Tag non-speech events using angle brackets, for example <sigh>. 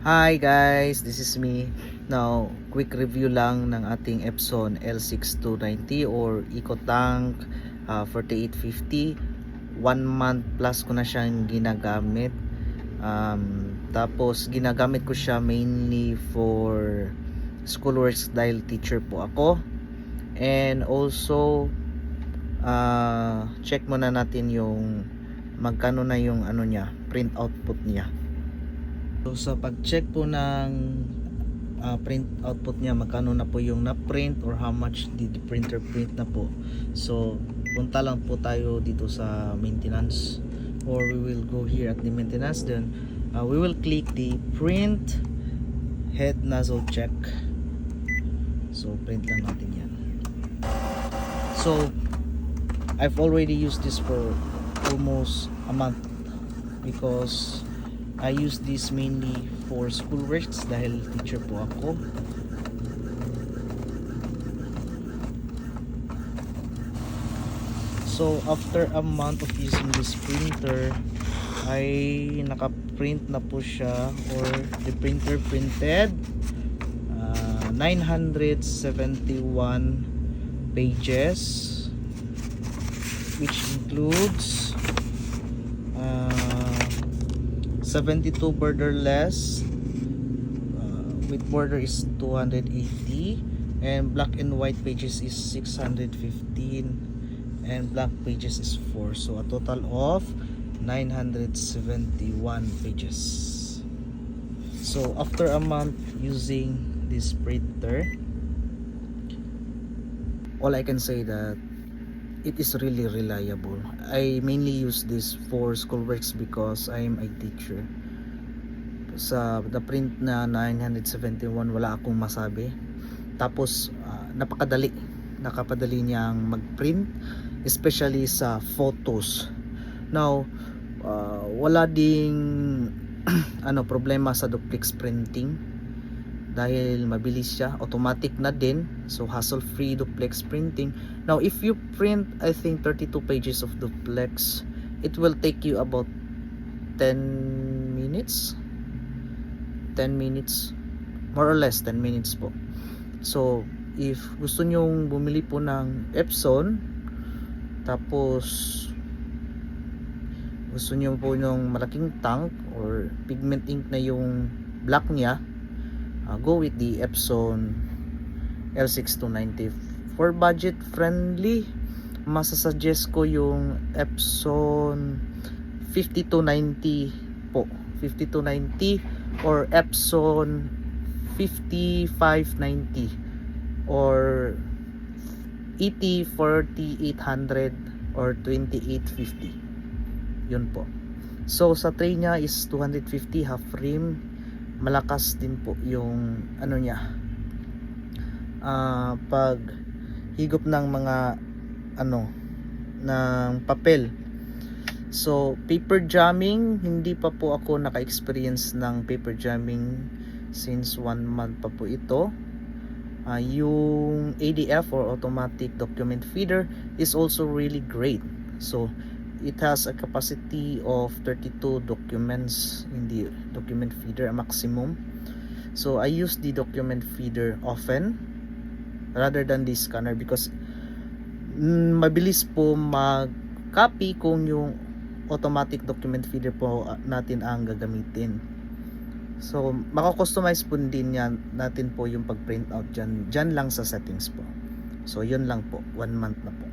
Hi guys, this is me. Now, quick review lang ng ating Epson L6290 or EcoTank uh, 4850. One month plus ko na siyang ginagamit. Um, tapos ginagamit ko siya mainly for schoolworks dahil teacher po ako. And also uh, check muna natin yung magkano na yung ano niya, print output niya. So sa pag-check po ng uh, print output niya, magkano na po yung na-print or how much did the printer print na po. So punta lang po tayo dito sa maintenance or we will go here at the maintenance then uh, we will click the print head nozzle check. So print lang natin yan. So I've already used this for almost a month because I use this mainly for school works dahil teacher po ako. So after a month of using this printer ay naka-print na po siya or the printer printed uh, 971 pages which includes 72 borderless uh, with border is 280 and black and white pages is 615 and black pages is 4 so a total of 971 pages. So after a month using this printer all I can say that it is really reliable. I mainly use this for schoolworks because I am a teacher. Sa the print na 971 wala akong masabi. Tapos ah, napakadali. Nakapadali niyang mag-print especially sa photos. Now ah, wala ding <clears throat> ano problema sa duplex printing dahil mabilis siya automatic na din. So hassle free duplex printing. Now if you print I think 32 pages of duplex it will take you about 10 minutes. 10 minutes. More or less 10 minutes po. So if gusto nyong bumili po ng Epson tapos gusto nyo po yung malaking tank or pigment ink na yung black niya uh, go with the Epson L6290 for budget friendly. Masasuggest ko yung Epson 5290 po. 5290 or Epson 5590 or ET 4800 or 2850 yun po. So sa tray niya is 250 half rim malakas din po yung ano niya. Ah pag higop ng mga ano ng papel. So paper jamming hindi pa po ako naka-experience ng paper jamming since one month pa po ito. Ah, yung ADF or automatic document feeder is also really great. So it has a capacity of 32 documents in the document feeder maximum. So I use the document feeder often rather than the scanner because mm, mabilis po mag copy kung yung automatic document feeder po ah, natin ang gagamitin. So makakustomize po din yan natin po yung pag print out dyan, dyan lang sa settings po. So yun lang po. One month na po